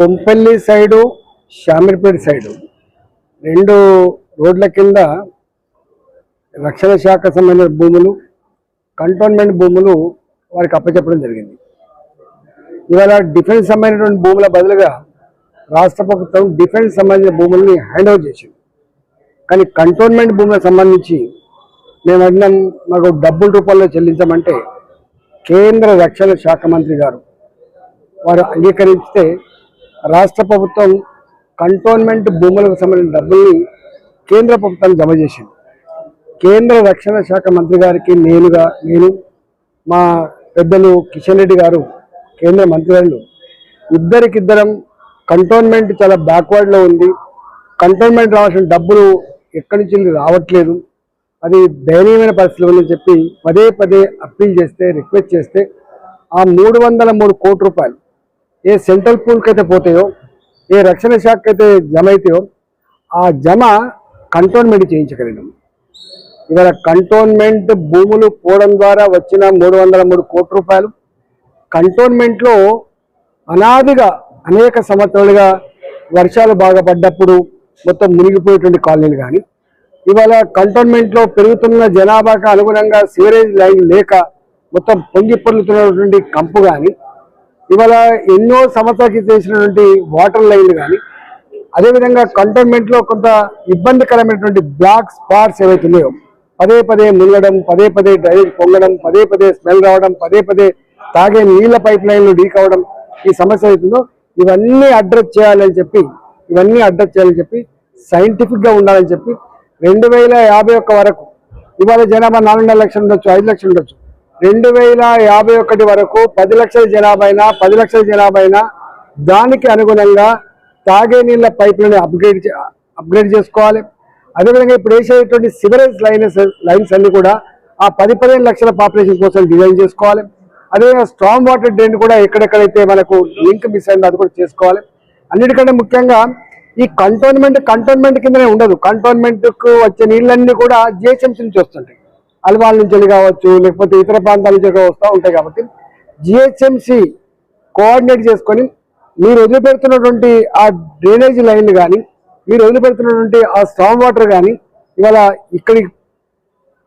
Kompally side Shamirpet side. రెండు రోడ్ల కింద రక్షణ శాఖ సంబంధించిన భూములు కంటోన్మెంట్ భూములు వారికి అప్పచెప్పడం జరిగింది. ఇవాళ డిఫెన్స్ సంబంధించినటువంటి భూముల బదులుగా రాష్ట్ర ప్రభుత్వం డిఫెన్స్ సంబంధించిన భూముల్ని హ్యాండ్ ఓవర్ చేసింది. కానీ కంటోన్మెంట్ భూములకు సంబంధించి మేము అడిగినాం మాకు డబ్బుల రూపంలో చెల్లించమంటే కేంద్ర రక్షణ శాఖ మంత్రి గారు వారు అంగీకరిస్తే రాష్ట్ర ప్రభుత్వం కంటోన్మెంట్ భూములకు సంబంధించిన డబ్బుల్ని కేంద్ర ప్రభుత్వం జమ చేసింది. కేంద్ర రక్షణ శాఖ మంత్రి గారికి నేనుగా నేను మా పెద్దలు కిషన్ రెడ్డి గారు కేంద్ర మంత్రి గారు ఇద్దరికిద్దరం కంటోన్మెంట్ చాలా బ్యాక్వర్డ్లో ఉంది. కంటోన్మెంట్ రావాల్సిన డబ్బులు ఎక్కడి నుంచి రావట్లేదు. అది దయనీయమైన పరిస్థితులు ఉందని చెప్పి పదే పదే అప్పీల్ చేస్తే రిక్వెస్ట్ చేస్తే ఆ మూడు వందల మూడు కోట్ల రూపాయలు ఏ సెంట్రల్ పూల్కి అయితే పోతాయో ఏ రక్షణ శాఖకి అయితే జమ అవుతాయో ఆ జమ కంటోన్మెంట్ చేయించగలిగినాం ఇవాళ కంటోన్మెంట్ భూములు పోవడం ద్వారా వచ్చిన మూడు వందల మూడు కోట్ల రూపాయలు కంటోన్మెంట్లో అనాదిగా అనేక సంవత్సరాలుగా వర్షాలు బాగా పడ్డప్పుడు మొత్తం మునిగిపోయేటువంటి కాలనీలు కానీ ఇవాళ కంటోన్మెంట్లో పెరుగుతున్న జనాభాకు అనుగుణంగా సివరేజ్ లైన్ లేక మొత్తం పొంగి పొర్లుతున్నటువంటి కంపు కానీ ఇవాళ ఎన్నో సంవత్సరాలకి చేసినటువంటి వాటర్ లైన్లు కానీ అదేవిధంగా కంటోన్మెంట్లో కొంత ఇబ్బందికరమైనటువంటి బ్లాక్ స్పాట్స్ ఏవైతున్నాయో పదే పదే మునగడం పదే పదే డ్రైనేజ్ పొంగడం పదే పదే స్మెల్ రావడం పదే పదే తాగే నీళ్ళ పైప్ లైన్లు లీక్ అవ్వడం ఈ సమస్య అవుతుందో ఇవన్నీ అడ్రస్ చేయాలని చెప్పి ఇవన్నీ అడ్రస్ చేయాలని చెప్పి సైంటిఫిక్గా ఉండాలని చెప్పి రెండు వేల యాభై ఒక్క వరకు. ఇవాళ జనాభా నాలుగున్నర లక్షలు ఉండొచ్చు ఐదు లక్షలు ఉండొచ్చు. రెండు వేల యాభై ఒకటి వరకు పది లక్షల జనాభా అయినా పది లక్షల జనాభా అయినా దానికి అనుగుణంగా తాగే నీళ్ళ పైపులను అప్గ్రేడ్ చే- అప్గ్రేడ్ చేసుకోవాలి. అదేవిధంగా ఇప్పుడు వేసేటువంటి సివరేజ్ లైన్స్ లైన్స్ అన్ని కూడా ఆ పది పదిహేను లక్షల పాపులేషన్ కోసం డిజైన్ చేసుకోవాలి. అదేవిధంగా స్ట్రాంగ్ వాటర్ డ్రైన్ కూడా ఎక్కడెక్కడైతే మనకు లింక్ మిస్ అయిందో అది కూడా చేసుకోవాలి. అన్నిటికంటే ముఖ్యంగా ఈ కంటోన్మెంట్ కంటోన్మెంట్ కిందనే ఉండదు. కంటోన్మెంట్కు వచ్చే నీళ్ళన్నీ కూడా జిహెచ్ఎంసీ నుంచి వస్తుంటాయి. అలవాల నుంచి వెళ్ళి కావచ్చు లేకపోతే ఇతర ప్రాంతాల నుంచి వస్తూ ఉంటాయి కాబట్టి జిహెచ్ఎంసీ కోఆర్డినేట్ చేసుకొని మీరు వదిలిపెడుతున్నటువంటి ఆ డ్రైనేజ్ లైన్లు కానీ మీరు వదిలిపెడుతున్నటువంటి ఆ స్టామ్ వాటర్ కానీ ఇవాళ ఇక్కడి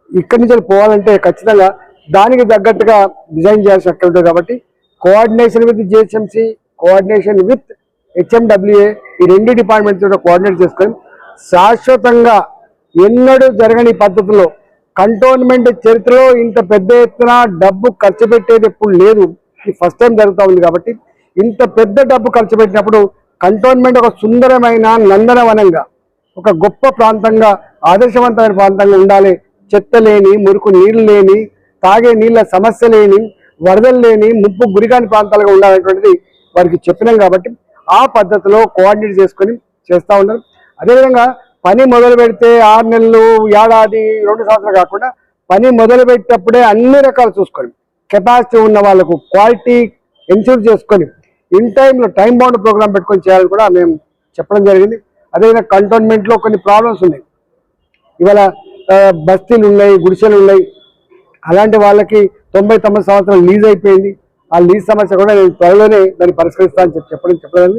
ఇక్కడి నుంచి పోవాలంటే ఖచ్చితంగా దానికి తగ్గట్టుగా డిజైన్ చేయాల్సి అక్కడ ఉంటుంది కాబట్టి coordination with GHMC coordination with HMWA ఈ రెండు డిపార్ట్మెంట్స్ కోఆర్డినేట్ చేసుకొని శాశ్వతంగా ఎన్నడూ జరగని పద్ధతిలో కంటోన్మెంట్ చరిత్రలో ఇంత పెద్ద ఎత్తున డబ్బు ఖర్చు పెట్టేది ఎప్పుడు లేదు. ఇది ఫస్ట్ టైం జరుగుతూ ఉంది కాబట్టి ఇంత పెద్ద డబ్బు ఖర్చు పెట్టినప్పుడు కంటోన్మెంట్ ఒక సుందరమైన నందనవనంగా ఒక గొప్ప ప్రాంతంగా ఆదర్శవంతమైన ప్రాంతంగా ఉండాలి. చెత్త లేని మురుకు నీళ్ళు లేని తాగే నీళ్ళ సమస్య లేని వరదలు లేని ముప్పు గురికాని ప్రాంతాలుగా ఉండాలనేటువంటిది వారికి చెప్పినాం కాబట్టి ఆ పద్ధతిలో కోఆర్డినేట్ చేసుకొని చేస్తూ ఉన్నారు. అదేవిధంగా పని మొదలు పెడితే ఆరు నెలలు ఏడాది రెండు సంవత్సరాలు కాకుండా పని మొదలు పెట్టేటప్పుడే అన్ని రకాలు చూసుకొని కెపాసిటీ ఉన్న వాళ్ళకు క్వాలిటీ ఎన్షూర్ చేసుకొని ఇన్ టైంలో టైం బౌండ్ ప్రోగ్రామ్ పెట్టుకొని చేయాలని కూడా మేము చెప్పడం జరిగింది. అదేవిధంగా కంటోన్మెంట్లో కొన్ని ప్రాబ్లమ్స్ ఉన్నాయి. ఇవాళ బస్తీలు ఉన్నాయి గుడిసెలు ఉన్నాయి అలాంటి వాళ్ళకి తొంభై తొమ్మిది సంవత్సరాలు లీజ్ అయిపోయింది. ఆ లీజ్ సమస్య కూడా నేను త్వరలోనే దాన్ని పరిష్కరిస్తానని చెప్పి చెప్పడం చెప్పడం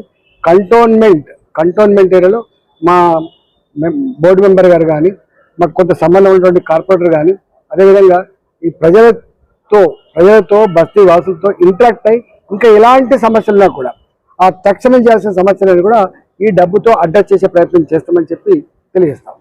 కంటోన్మెంట్ కంటోన్మెంట్ ఏరియాలో మా బోర్డు మెంబర్ గారు కానీ మాకు కొంత సంబంధం ఉన్నటువంటి కార్పొరేటర్ కానీ అదేవిధంగా ఈ ప్రజలతో ప్రజలతో బస్తీ వాసులతో ఇంటరాక్ట్ అయి ఇంకా ఎలాంటి సమస్యలున్నా కూడా ఆ తక్షణం చేయాల్సిన సమస్యలను కూడా ఈ డబ్బుతో అడ్రస్ చేసే ప్రయత్నం చేస్తామని చెప్పి తెలియజేస్తాం.